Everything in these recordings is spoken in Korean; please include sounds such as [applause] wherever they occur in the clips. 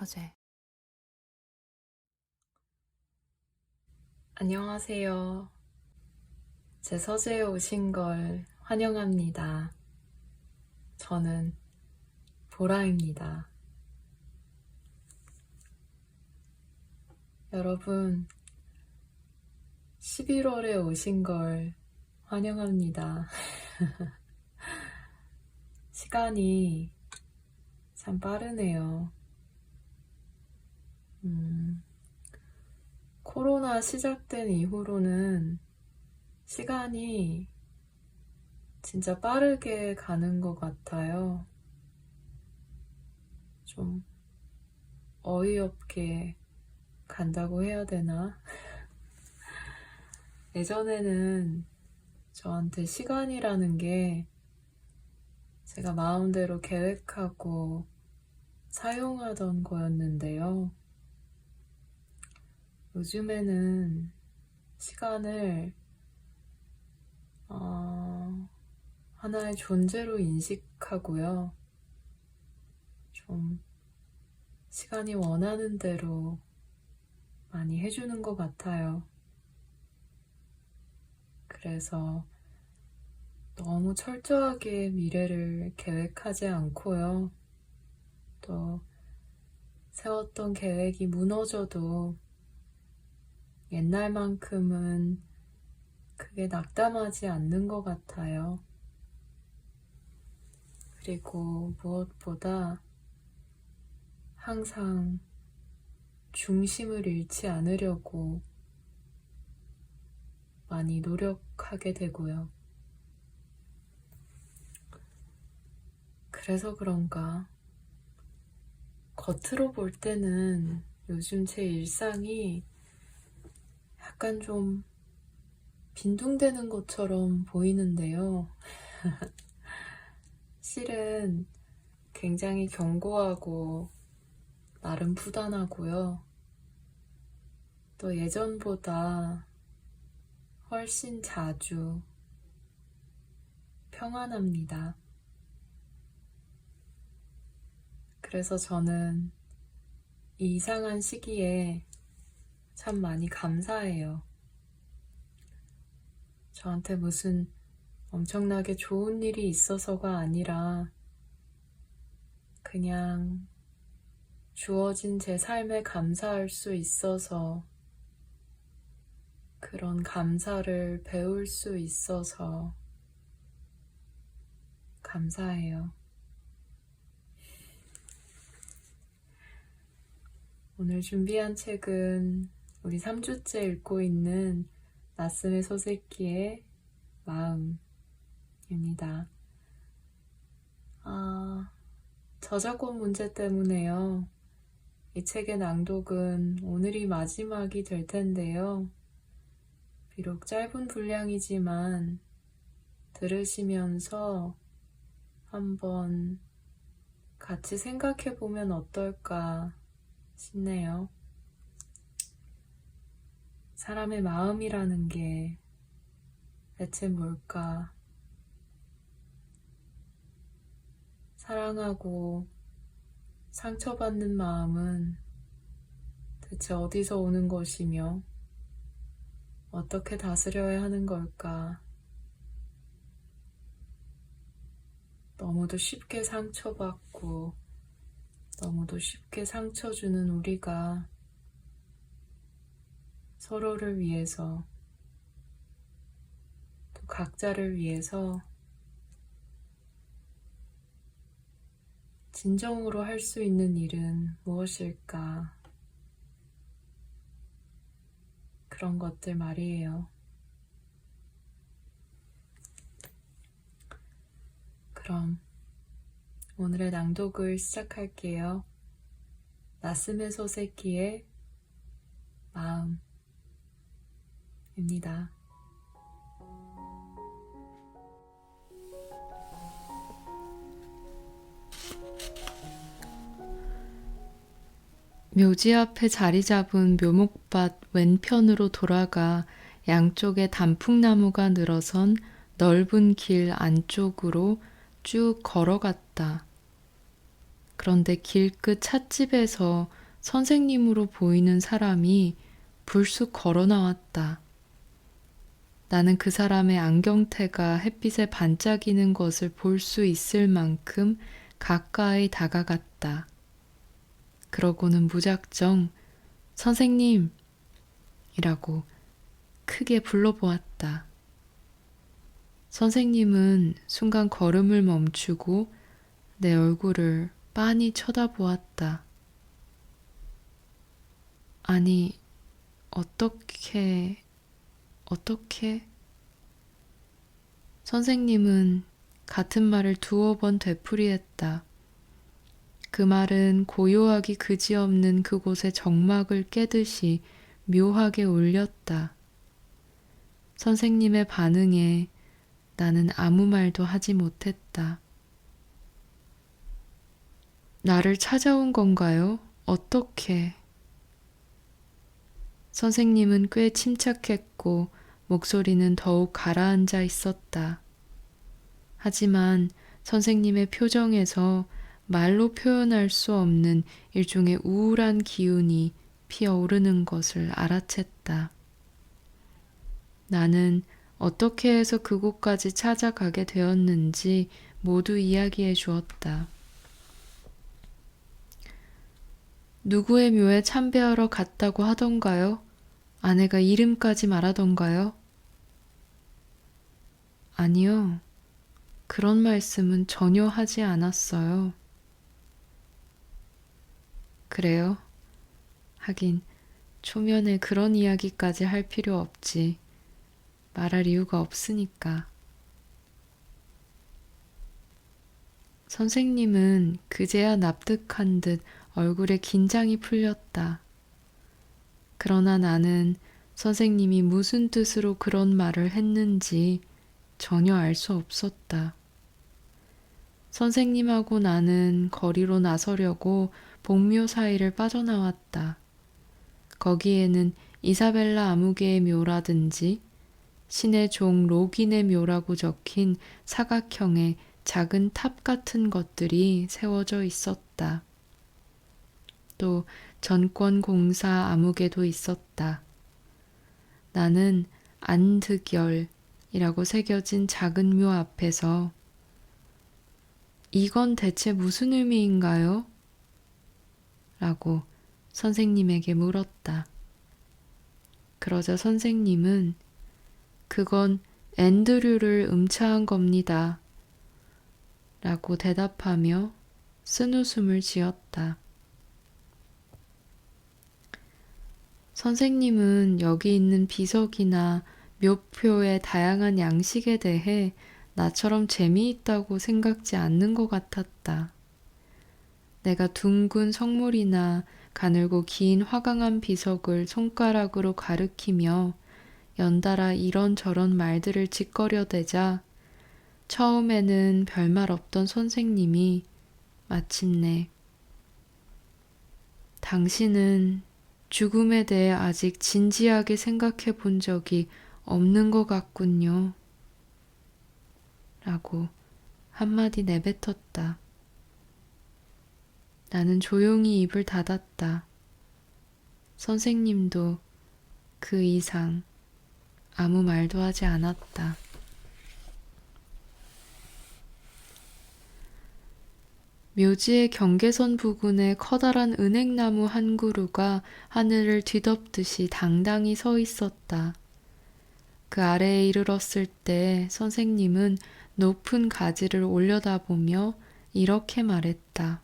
서재 안녕하세요. 제 서재에 오신 걸 환영합니다. 저는 보라입니다. 여러분, 11월에 오신 걸 환영합니다. [laughs] 시간이 참 빠르네요. 음, 코로나 시작된 이후로는 시간이 진짜 빠르게 가는 것 같아요. 좀 어이없게 간다고 해야 되나? [laughs] 예전에는 저한테 시간이라는 게 제가 마음대로 계획하고 사용하던 거였는데요. 요즘에는 시간을 어, 하나의 존재로 인식하고요. 좀 시간이 원하는 대로 많이 해주는 것 같아요. 그래서 너무 철저하게 미래를 계획하지 않고요. 또 세웠던 계획이 무너져도 옛날만큼은 그게 낙담하지 않는 것 같아요. 그리고 무엇보다 항상 중심을 잃지 않으려고 많이 노력하게 되고요. 그래서 그런가 겉으로 볼 때는 요즘 제 일상이 약간 좀 빈둥대는 것처럼 보이는데요. [laughs] 실은 굉장히 견고하고 나름 부단하고요. 또 예전보다 훨씬 자주 평안합니다. 그래서 저는 이 이상한 시기에 참 많이 감사해요. 저한테 무슨 엄청나게 좋은 일이 있어서가 아니라 그냥 주어진 제 삶에 감사할 수 있어서 그런 감사를 배울 수 있어서 감사해요. 오늘 준비한 책은 우리 3주째 읽고 있는 나스메 소세키의 마음입니다. 아, 저작권 문제 때문에요. 이 책의 낭독은 오늘이 마지막이 될 텐데요. 비록 짧은 분량이지만 들으시면서 한번 같이 생각해 보면 어떨까 싶네요. 사람의 마음이라는 게 대체 뭘까? 사랑하고 상처받는 마음은 대체 어디서 오는 것이며 어떻게 다스려야 하는 걸까? 너무도 쉽게 상처받고 너무도 쉽게 상처 주는 우리가 서로를 위해서 또 각자를 위해서 진정으로 할 수 있는 일은 무엇일까? 그런 것들 말이에요. 그럼 오늘의 낭독을 시작할게요. 나스메 소세키의 마음 입니다. 묘지 앞에 자리 잡은 묘목밭 왼편으로 돌아가 양쪽에 단풍나무가 늘어선 넓은 길 안쪽으로 쭉 걸어갔다. 그런데 길 끝 찻집에서 선생님으로 보이는 사람이 불쑥 걸어 나왔다. 나는 그 사람의 안경테가 햇빛에 반짝이는 것을 볼 수 있을 만큼 가까이 다가갔다. 그러고는 무작정 선생님! 이라고 크게 불러보았다. 선생님은 순간 걸음을 멈추고 내 얼굴을 빤히 쳐다보았다. 아니, 어떻게, 어떻게? 선생님은 같은 말을 두어 번 되풀이했다. 그 말은 고요하기 그지없는 그곳의 정막을 깨듯이 묘하게 울렸다. 선생님의 반응에 나는 아무 말도 하지 못했다. 나를 찾아온 건가요? 어떻게? 선생님은 꽤 침착했고 목소리는 더욱 가라앉아 있었다. 하지만 선생님의 표정에서 말로 표현할 수 없는 일종의 우울한 기운이 피어오르는 것을 알아챘다. 나는 어떻게 해서 그곳까지 찾아가게 되었는지 모두 이야기해 주었다. 누구의 묘에 참배하러 갔다고 하던가요? 아내가 이름까지 말하던가요? 아니요. 그런 말씀은 전혀 하지 않았어요. 그래요? 하긴, 초면에 그런 이야기까지 할 필요 없지. 말할 이유가 없으니까. 선생님은 그제야 납득한 듯 얼굴에 긴장이 풀렸다. 그러나 나는 선생님이 무슨 뜻으로 그런 말을 했는지 전혀 알 수 없었다. 선생님하고 나는 거리로 나서려고 복묘 사이를 빠져나왔다. 거기에는 이사벨라 아무개의 묘라든지 신의 종 로긴의 묘라고 적힌 사각형의 작은 탑 같은 것들이 세워져 있었다. 또 전권공사 아무개도 있었다. 나는 안득열 이라고 새겨진 작은 묘 앞에서 이건 대체 무슨 의미인가요? 라고 선생님에게 물었다. 그러자 선생님은 그건 앤드류를 음차한 겁니다. 라고 대답하며 쓴웃음을 지었다. 선생님은 여기 있는 비석이나 묘표의 다양한 양식에 대해 나처럼 재미있다고 생각지 않는 것 같았다. 내가 둥근 성물이나 가늘고 긴 화강한 비석을 손가락으로 가리키며 연달아 이런저런 말들을 짓거려대자 처음에는 별말 없던 선생님이 마침내 당신은 죽음에 대해 아직 진지하게 생각해 본 적이 없는 것 같군요. 라고 한마디 내뱉었다. 나는 조용히 입을 닫았다. 선생님도 그 이상 아무 말도 하지 않았다. 묘지의 경계선 부근에 커다란 은행나무 한 그루가 하늘을 뒤덮듯이 당당히 서 있었다. 그 아래에 이르렀을 때 선생님은 높은 가지를 올려다보며 이렇게 말했다.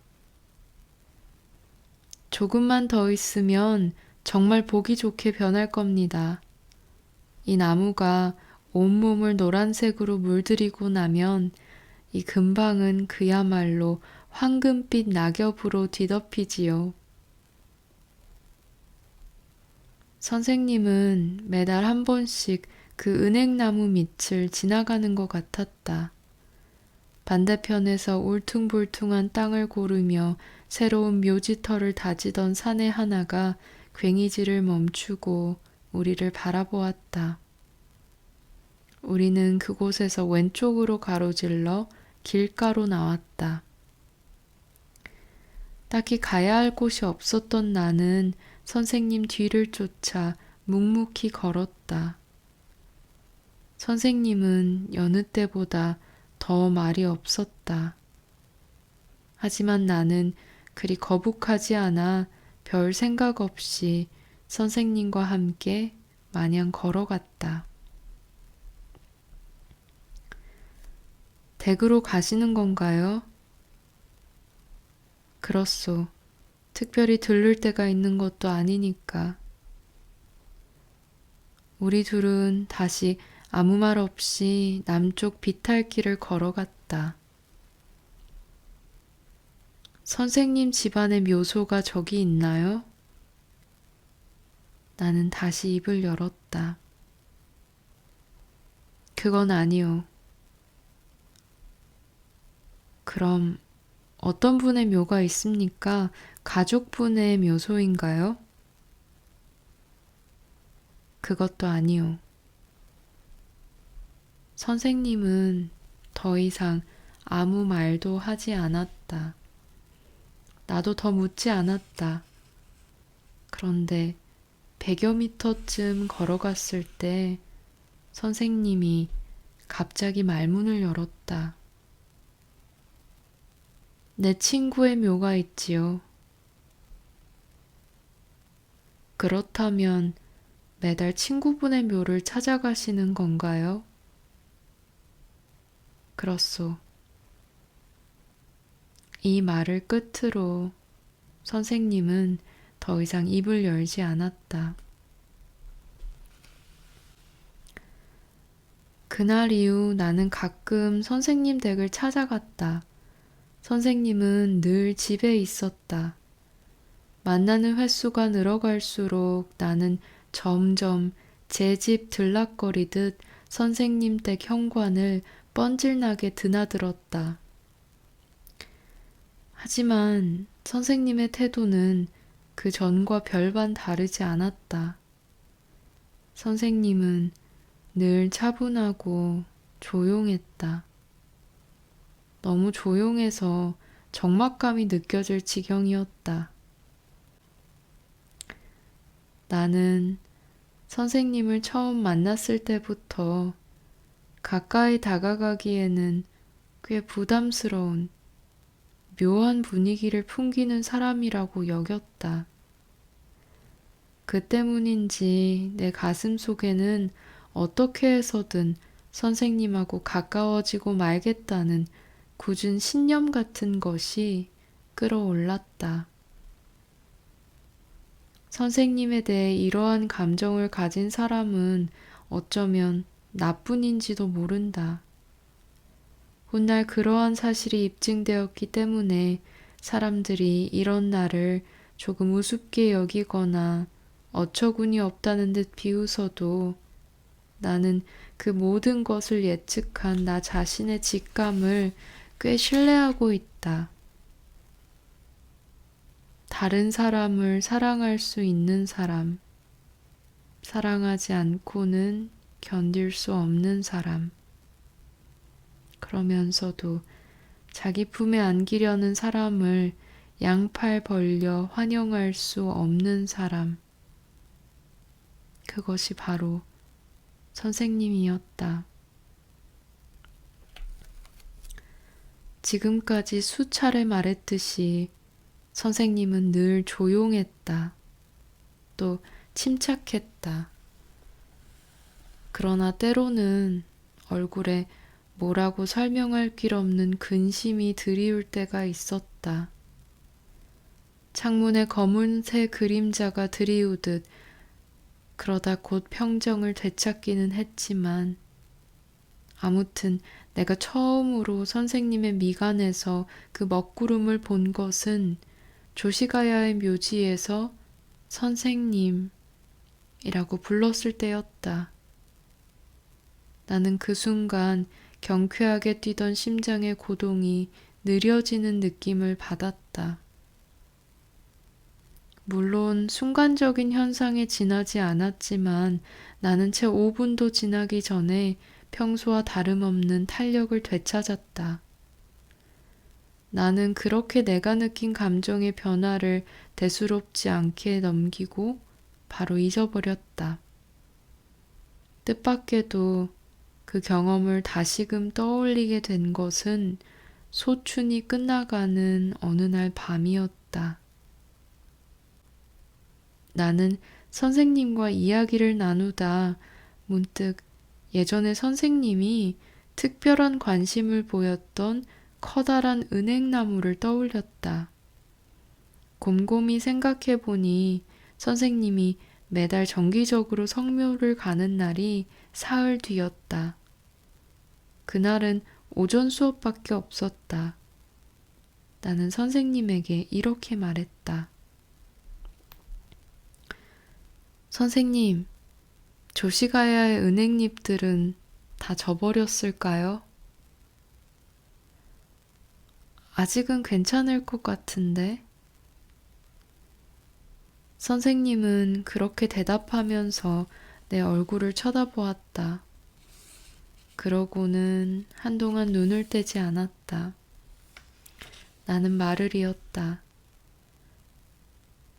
조금만 더 있으면 정말 보기 좋게 변할 겁니다. 이 나무가 온몸을 노란색으로 물들이고 나면 이 근방은 그야말로 황금빛 낙엽으로 뒤덮이지요. 선생님은 매달 한 번씩 그 은행나무 밑을 지나가는 것 같았다. 반대편에서 울퉁불퉁한 땅을 고르며 새로운 묘지터를 다지던 사내 하나가 괭이질을 멈추고 우리를 바라보았다. 우리는 그곳에서 왼쪽으로 가로질러 길가로 나왔다. 딱히 가야 할 곳이 없었던 나는 선생님 뒤를 쫓아 묵묵히 걸었다. 선생님은 여느 때보다 더 말이 없었다. 하지만 나는 그리 거북하지 않아 별 생각 없이 선생님과 함께 마냥 걸어갔다. 댁으로 가시는 건가요? 그렇소. 특별히 들를 데가 있는 것도 아니니까. 우리 둘은 다시 아무 말 없이 남쪽 비탈길을 걸어갔다. 선생님 집안의 묘소가 저기 있나요? 나는 다시 입을 열었다. 그건 아니오. 그럼 어떤 분의 묘가 있습니까? 가족분의 묘소인가요? 그것도 아니오. 선생님은 더 이상 아무 말도 하지 않았다. 나도 더 묻지 않았다. 그런데 100여 미터쯤 걸어갔을 때 선생님이 갑자기 말문을 열었다. 내 친구의 묘가 있지요. 그렇다면 매달 친구분의 묘를 찾아가시는 건가요? 그렇소. 이 말을 끝으로 선생님은 더 이상 입을 열지 않았다. 그날 이후 나는 가끔 선생님 댁을 찾아갔다. 선생님은 늘 집에 있었다. 만나는 횟수가 늘어갈수록 나는 점점 제 집 들락거리듯 선생님 댁 현관을 뻔질나게 드나들었다. 하지만 선생님의 태도는 그 전과 별반 다르지 않았다. 선생님은 늘 차분하고 조용했다. 너무 조용해서 적막감이 느껴질 지경이었다. 나는 선생님을 처음 만났을 때부터 가까이 다가가기에는 꽤 부담스러운 묘한 분위기를 풍기는 사람이라고 여겼다. 그 때문인지 내 가슴 속에는 어떻게 해서든 선생님하고 가까워지고 말겠다는 굳은 신념 같은 것이 끌어올랐다. 선생님에 대해 이러한 감정을 가진 사람은 어쩌면 나뿐인지도 모른다. 훗날 그러한 사실이 입증되었기 때문에 사람들이 이런 나를 조금 우습게 여기거나 어처구니 없다는 듯 비웃어도 나는 그 모든 것을 예측한 나 자신의 직감을 꽤 신뢰하고 있다. 다른 사람을 사랑할 수 있는 사람, 사랑하지 않고는 견딜 수 없는 사람. 그러면서도 자기 품에 안기려는 사람을 양팔 벌려 환영할 수 없는 사람. 그것이 바로 선생님이었다. 지금까지 수차례 말했듯이 선생님은 늘 조용했다. 또 침착했다. 그러나 때로는 얼굴에 뭐라고 설명할 길 없는 근심이 드리울 때가 있었다. 창문에 검은 새 그림자가 드리우듯 그러다 곧 평정을 되찾기는 했지만 아무튼 내가 처음으로 선생님의 미간에서 그 먹구름을 본 것은 조시가야의 묘지에서 선생님이라고 불렀을 때였다. 나는 그 순간 경쾌하게 뛰던 심장의 고동이 느려지는 느낌을 받았다. 물론 순간적인 현상에 지나지 않았지만 나는 채 5분도 지나기 전에 평소와 다름없는 탄력을 되찾았다. 나는 그렇게 내가 느낀 감정의 변화를 대수롭지 않게 넘기고 바로 잊어버렸다. 뜻밖에도 그 경험을 다시금 떠올리게 된 것은 소춘이 끝나가는 어느 날 밤이었다. 나는 선생님과 이야기를 나누다 문득 예전에 선생님이 특별한 관심을 보였던 커다란 은행나무를 떠올렸다. 곰곰이 생각해 보니 선생님이 매달 정기적으로 성묘를 가는 날이 사흘 뒤였다. 그날은 오전 수업밖에 없었다. 나는 선생님에게 이렇게 말했다. 선생님, 조시가야의 은행잎들은 다 져버렸을까요? 아직은 괜찮을 것 같은데. 선생님은 그렇게 대답하면서 내 얼굴을 쳐다보았다. 그러고는 한동안 눈을 떼지 않았다. 나는 말을 이었다.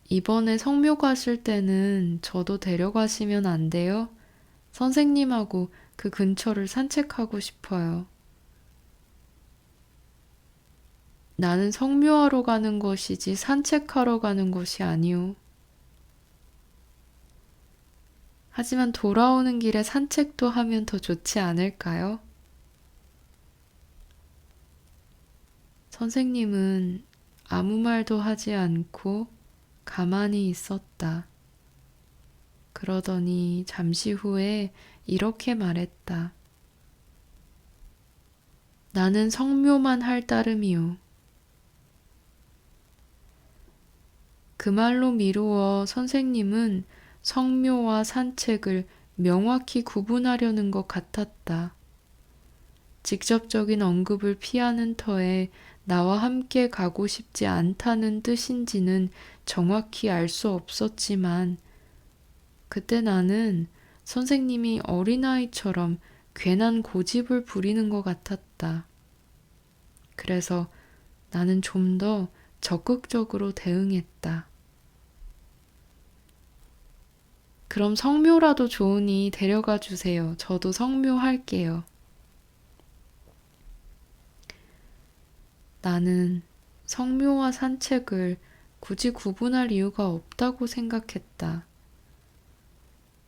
이번에 성묘 가실 때는 저도 데려가시면 안 돼요? 선생님하고 그 근처를 산책하고 싶어요. 나는 성묘하러 가는 것이지 산책하러 가는 것이 아니오. 하지만 돌아오는 길에 산책도 하면 더 좋지 않을까요? 선생님은 아무 말도 하지 않고 가만히 있었다. 그러더니 잠시 후에 이렇게 말했다. 나는 성묘만 할 따름이오. 그 말로 미루어 선생님은 성묘와 산책을 명확히 구분하려는 것 같았다. 직접적인 언급을 피하는 터에 나와 함께 가고 싶지 않다는 뜻인지는 정확히 알 수 없었지만, 그때 나는 선생님이 어린아이처럼 괜한 고집을 부리는 것 같았다. 그래서 나는 좀 더 적극적으로 대응했다. 그럼 성묘라도 좋으니 데려가 주세요. 저도 성묘 할게요. 나는 성묘와 산책을 굳이 구분할 이유가 없다고 생각했다.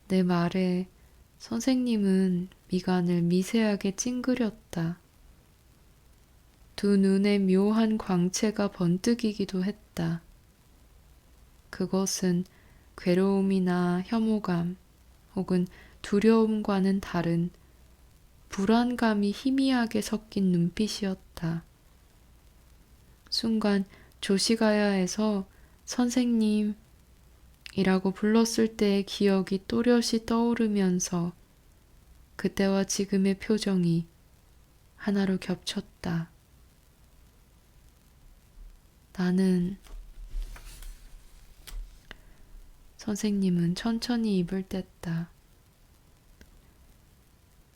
내 말에 선생님은 미간을 미세하게 찡그렸다. 두 눈에 묘한 광채가 번뜩이기도 했다. 그것은 괴로움이나 혐오감 혹은 두려움과는 다른 불안감이 희미하게 섞인 눈빛이었다. 순간 조시가야에서 선생님 이라고 불렀을 때의 기억이 또렷이 떠오르면서 그때와 지금의 표정이 하나로 겹쳤다. 나는 선생님은 천천히 입을 뗐다.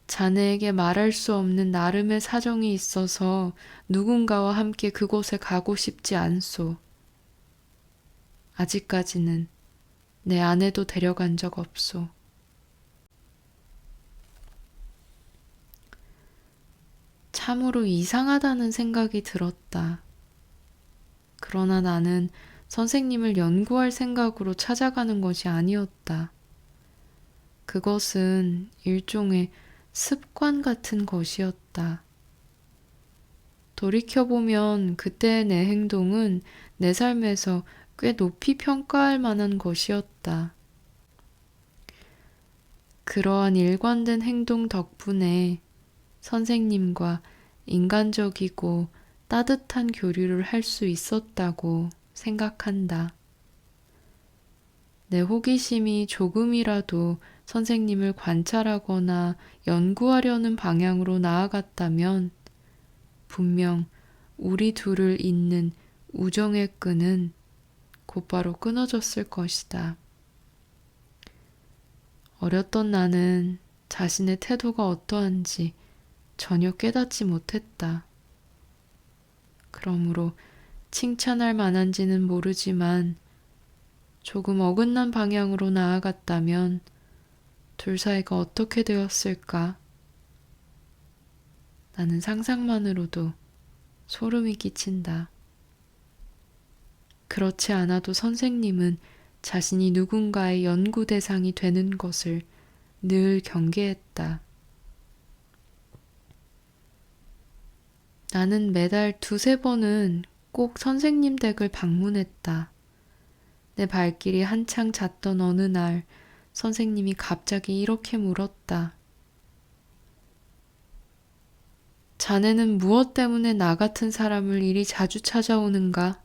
자네에게 말할 수 없는 나름의 사정이 있어서 누군가와 함께 그곳에 가고 싶지 않소. 아직까지는 내 아내도 데려간 적 없소. 참으로 이상하다는 생각이 들었다. 그러나 나는 선생님을 연구할 생각으로 찾아가는 것이 아니었다. 그것은 일종의 습관 같은 것이었다. 돌이켜보면 그때의 내 행동은 내 삶에서 꽤 높이 평가할 만한 것이었다. 그러한 일관된 행동 덕분에 선생님과 인간적이고 따뜻한 교류를 할 수 있었다고 생각한다. 내 호기심이 조금이라도 선생님을 관찰하거나 연구하려는 방향으로 나아갔다면 분명 우리 둘을 잇는 우정의 끈은 곧바로 끊어졌을 것이다. 어렸던 나는 자신의 태도가 어떠한지 전혀 깨닫지 못했다. 그러므로 칭찬할 만한지는 모르지만 조금 어긋난 방향으로 나아갔다면 둘 사이가 어떻게 되었을까? 나는 상상만으로도 소름이 끼친다. 그렇지 않아도 선생님은 자신이 누군가의 연구 대상이 되는 것을 늘 경계했다. 나는 매달 두세 번은 꼭 선생님 댁을 방문했다. 내 발길이 한창 잦던 어느 날 선생님이 갑자기 이렇게 물었다. 자네는 무엇 때문에 나 같은 사람을 이리 자주 찾아오는가?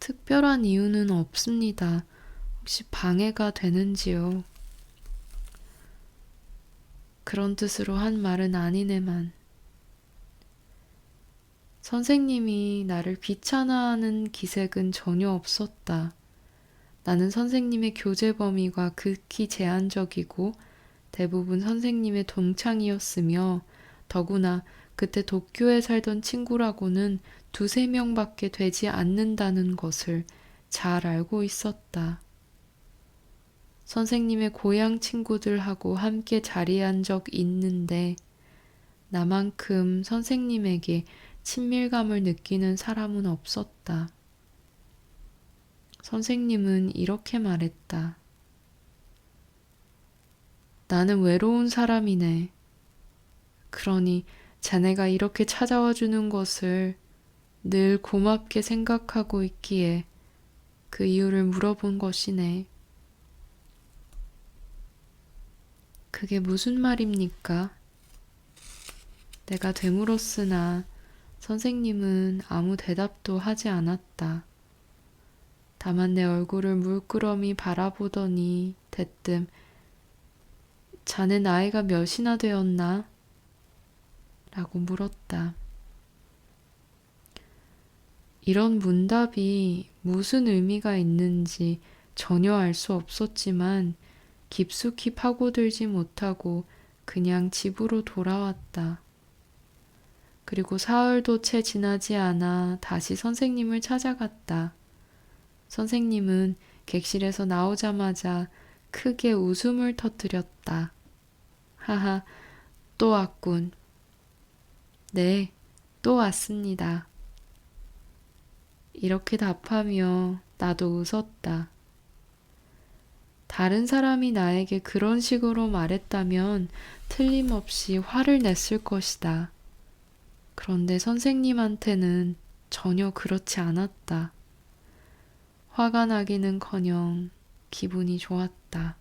특별한 이유는 없습니다. 혹시 방해가 되는지요? 그런 뜻으로 한 말은 아니네만. 선생님이 나를 귀찮아하는 기색은 전혀 없었다. 나는 선생님의 교재 범위가 극히 제한적이고 대부분 선생님의 동창이었으며 더구나 그때 도쿄에 살던 친구라고는 두세 명밖에 되지 않는다는 것을 잘 알고 있었다. 선생님의 고향 친구들하고 함께 자리한 적 있는데 나만큼 선생님에게 친밀감을 느끼는 사람은 없었다. 선생님은 이렇게 말했다. 나는 외로운 사람이네. 그러니 자네가 이렇게 찾아와 주는 것을 늘 고맙게 생각하고 있기에 그 이유를 물어본 것이네. 그게 무슨 말입니까? 내가 되물었으나 선생님은 아무 대답도 하지 않았다. 다만 내 얼굴을 물끄러미 바라보더니 대뜸 자네 나이가 몇이나 되었나? 라고 물었다. 이런 문답이 무슨 의미가 있는지 전혀 알 수 없었지만 깊숙이 파고들지 못하고 그냥 집으로 돌아왔다. 그리고 사흘도 채 지나지 않아 다시 선생님을 찾아갔다. 선생님은 객실에서 나오자마자 크게 웃음을 터뜨렸다. 하하, 또 왔군. 네, 또 왔습니다. 이렇게 답하며 나도 웃었다. 다른 사람이 나에게 그런 식으로 말했다면 틀림없이 화를 냈을 것이다. 그런데 선생님한테는 전혀 그렇지 않았다. 화가 나기는 커녕 기분이 좋았다.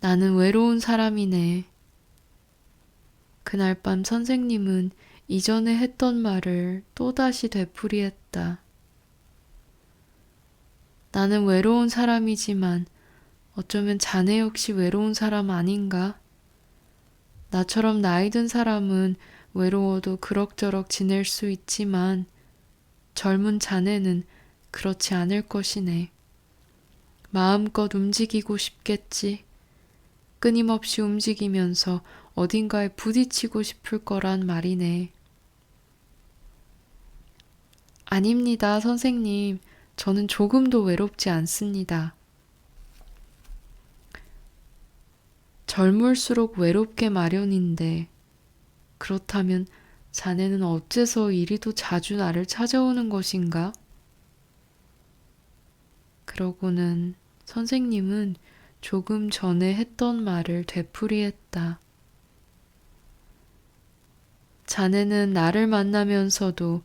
나는 외로운 사람이네. 그날 밤 선생님은 이전에 했던 말을 또다시 되풀이했다. 나는 외로운 사람이지만 어쩌면 자네 역시 외로운 사람 아닌가? 나처럼 나이 든 사람은 외로워도 그럭저럭 지낼 수 있지만 젊은 자네는 그렇지 않을 것이네. 마음껏 움직이고 싶겠지. 끊임없이 움직이면서 어딘가에 부딪히고 싶을 거란 말이네. 아닙니다, 선생님. 저는 조금도 외롭지 않습니다. 젊을수록 외롭게 마련인데, 그렇다면 자네는 어째서 이리도 자주 나를 찾아오는 것인가? 그러고는 선생님은 조금 전에 했던 말을 되풀이했다. 자네는 나를 만나면서도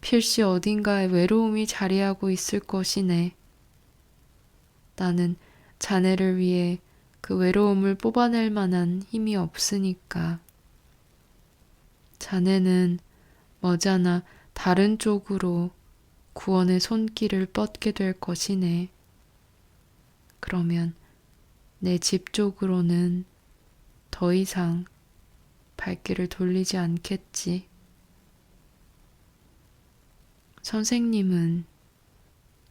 필시 어딘가에 외로움이 자리하고 있을 것이네. 나는 자네를 위해 그 외로움을 뽑아낼 만한 힘이 없으니까. 자네는 머지않아 다른 쪽으로 구원의 손길을 뻗게 될 것이네. 그러면 내 집 쪽으로는 더 이상 발길을 돌리지 않겠지. 선생님은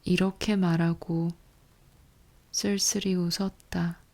이렇게 말하고 쓸쓸히 웃었다.